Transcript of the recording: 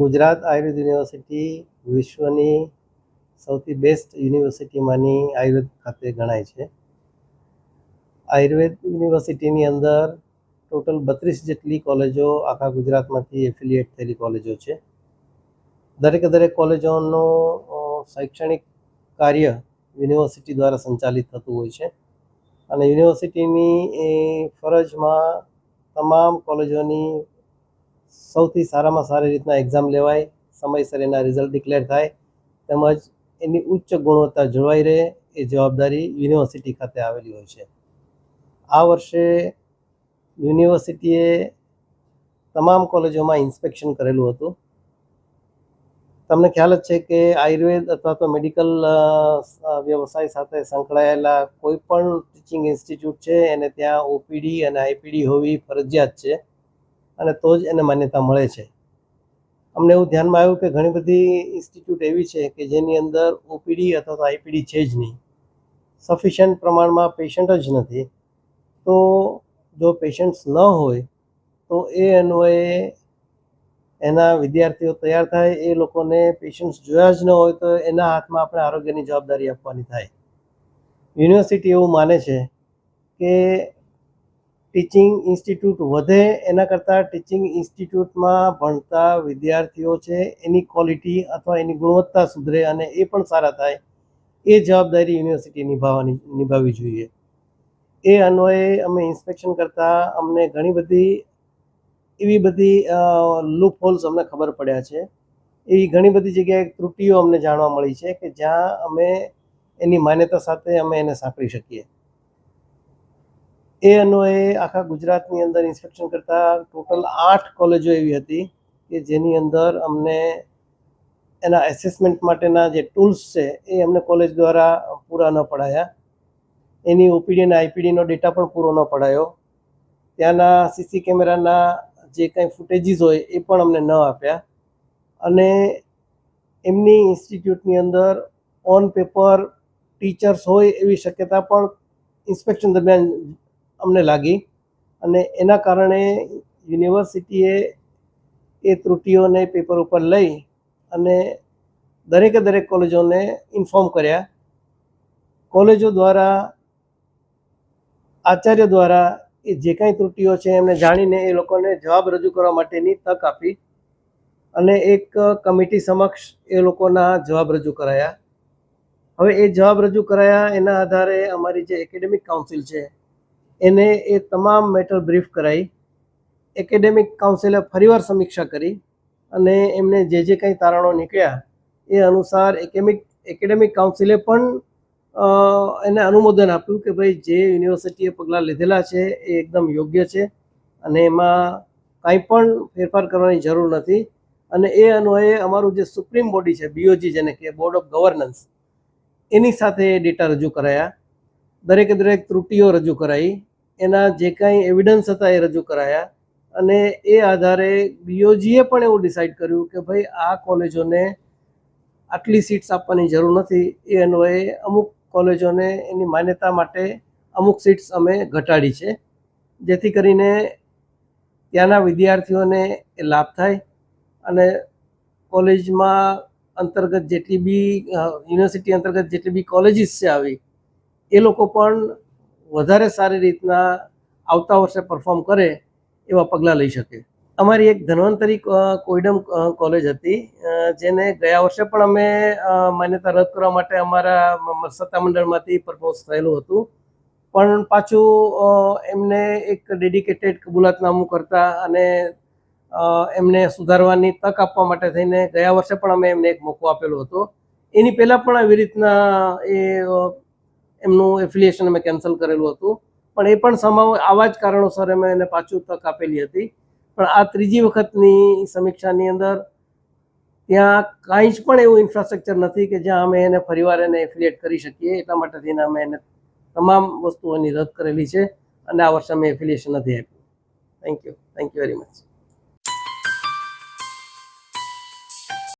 Gujarat Ayurveda university વિશ્વની સૌથી best યુનિવર્સિટીમાંની Ayurveda ખાતે ગણાય છે. આયુર્વેદ યુનિવર્સિટીની અંદર ટોટલ બત્રીસ જેટલી કોલેજો આખા ગુજરાતમાંથી એફિલિએટ થયેલી કોલેજો છે. દરેકે દરેક કોલેજોનું શૈક્ષણિક કાર્ય યુનિવર્સિટી દ્વારા સંચાલિત થતું હોય છે. અને યુનિવર્સિટીની એ ફરજમાં તમામ કોલેજોની સૌથી સારામાં સારી રીતના એક્ઝામ લેવાય, સમયસર એના રિઝલ્ટ ડિક્લેર થાય, તેમજ એની ઉચ્ચ ગુણવત્તા જળવાઈ રહે એ જવાબદારી યુનિવર્સિટી ખાતે આવેલી હોય છે. આ વર્ષે યુનિવર્સિટીએ તમામ કોલેજોમાં ઇન્સ્પેક્શન કરેલું હતું. તમને ખ્યાલ જ છે કે આયુર્વેદ અથવા તો મેડિકલ વ્યવસાય સાથે સંકળાયેલા કોઈ પણ ટીચિંગ ઇન્સ્ટિટ્યૂટ છે, એને ત્યાં ઓપીડી અને આઈપીડી હોવી ફરજિયાત છે. અને તો જ એને માન્યતા મળે છે. અમને એવું ધ્યાનમાં આવ્યું કે ઘણી બધી ઇન્સ્ટિટ્યૂટ એવી છે કે જેની અંદર ઓપીડી અથવા તો આઈપીડી છે જ નહીં. સફિશિયન્ટ પ્રમાણમાં પેશન્ટ જ નથી. તો જો પેશન્ટ્સ ન હોય, તો એ અન્વયે એના વિદ્યાર્થીઓ તૈયાર થાય, એ લોકોને પેશન્ટ્સ જોયા જ ન હોય તો એના હાથમાં આપણે આરોગ્યની જવાબદારી આપવાની થાય. યુનિવર્સિટી એવું માને છે કે ટીચિંગ ઇન્સ્ટિટ્યૂટ વધે, એના કરતાં ટીચિંગ ઇન્સ્ટિટ્યૂટમાં ભણતા વિદ્યાર્થીઓ છે, એની ક્વોલિટી અથવા એની ગુણવત્તા સુધરે અને એ પણ સારા થાય, એ જવાબદારી યુનિવર્સિટી નિભાવવાની, નિભાવવી જોઈએ. એ અન્વયે અમે ઇન્સ્પેક્શન કરતાં, અમને ઘણી બધી એવી બધી લૂપ હોલ્સ અમને ખબર પડ્યા છે. એવી ઘણી બધી જગ્યાએ ત્રુટીઓ અમને જાણવા મળી છે કે જ્યાં અમે એની માન્યતા સાથે અમે એને સાંકળી શકીએ. એ અન્વયે આખા ગુજરાતની અંદર ઇન્સ્પેક્શન કરતાં ટોટલ આઠ કોલેજો એવી હતી કે જેની અંદર અમને એના એસેસમેન્ટ માટેના જે ટૂલ્સ છે એ અમને કોલેજ દ્વારા પૂરા ન પડાયા. એની ઓપીડી અને આઈપીડીનો ડેટા પણ પૂરો ન પડાયો. ત્યાંના સીસી કેમેરાના જે કંઈ ફૂટેજીસ હોય એ પણ અમને ન આપ્યા. અને એમની ઇન્સ્ટિટ્યૂટની અંદર ઓન પેપર ટીચર્સ હોય એવી શક્યતા પણ ઇન્સ્પેક્શન દરમિયાન અમને લાગી અને એના કારણે યુનિવર્સિટીએ એ ત્રુટીઓને પેપર ઉપર લઈ અને દરેકે દરેક કોલેજોને ઇન્ફોર્મ કર્યા. કોલેજો દ્વારા, આચાર્ય દ્વારા એ જે કાંઈ ત્રુટીઓ છે એમને જાણીને એ લોકોને જવાબ રજૂ કરવા માટેની તક આપી અને એક કમિટી સમક્ષ એ લોકોના જવાબ રજૂ કરાયા. હવે એ જવાબ રજૂ કરાયા એના આધારે અમારી જે એકેડેમિક કાઉન્સિલ છે એને એ તમામ મેટર બ્રીફ કરાઈ, એકેડેમિક કાઉન્સિલે ફરીવાર સમીક્ષા કરી અને એમને જે જે કંઈ તારણો નીકળ્યા એ અનુસાર એકેમિક, એકેડેમિક કાઉન્સિલે પણ એને અનુમોદન આપ્યું કે ભાઈ જે યુનિવર્સિટીએ પગલાં લીધેલા છે એ એકદમ યોગ્ય છે અને એમાં કાંઈ પણ ફેરફાર કરવાની જરૂર નથી અને એ અન્વયે અમારું જે સુપ્રીમ બોડી છે બીઓજી જેને કે બોર્ડ ઓફ ગવર્નન્સ એની સાથે એ ડેટા રજૂ કરાયા. દરેકે દરેક ત્રુટીઓ રજૂ કરાઈ. એના જે કાંઈ એવિડન્સ હતા એ રજૂ કરાયા. અને એ આધારે બીઓજીએ પણ એવું ડિસાઇડ કર્યું કે ભાઈ, આ કોલેજોને આટલી સીટ્સ આપવાની જરૂર નથી. એ અન્વયે અમુક કોલેજોને એની માન્યતા માટે અમુક સીટ્સ અમે ઘટાડી છે. જેથી કરીને ત્યાંના વિદ્યાર્થીઓને એ લાભ થાય. અને કોલેજમાં અંતર્ગત જેટલી બી યુનિવર્સિટી અંતર્ગત જેટલી બી કોલેજીસ છે આવી, એ લોકો પણ વધારે સારી રીતના આવતા વર્ષે પરફોર્મ કરે એવા પગલાં લઈ શકે. અમારી એક ધન્વંતરી કોઈડમ કોલેજ હતી જેને ગયા વર્ષે પણ અમે માન્યતા રદ કરવા માટે અમારા સત્તામંડળમાંથી પ્રપોઝ થયેલું હતું. પણ પાછું એમને એક ડેડિકેટેડ કબૂલાતનામું કરતા અને એમને સુધારવાની તક આપવા માટે થઈને ગયા વર્ષે પણ અમે એમને એક મોકો આપેલો હતો. એની પહેલાં પણ આવી રીતના એ એમનું એફિલિએશન અમે કેન્સલ કરેલું હતું. પણ એ પણ સમાવ આવા જ કારણોસર અમે એને પાછું તક આપેલી હતી. પણ આ ત્રીજી વખતની સમીક્ષાની અંદર ત્યાં કાંઈ જ પણ એવું ઇન્ફ્રાસ્ટ્રક્ચર નથી કે જ્યાં અમે એને ફરીવાર એને એફિલિએટ કરી શકીએ. એટલા માટે થઈને અમે એને તમામ વસ્તુઓની રદ કરેલી છે. અને આ વર્ષે અમે એફિલિએશન નથી આપ્યું. Thank you thank you very much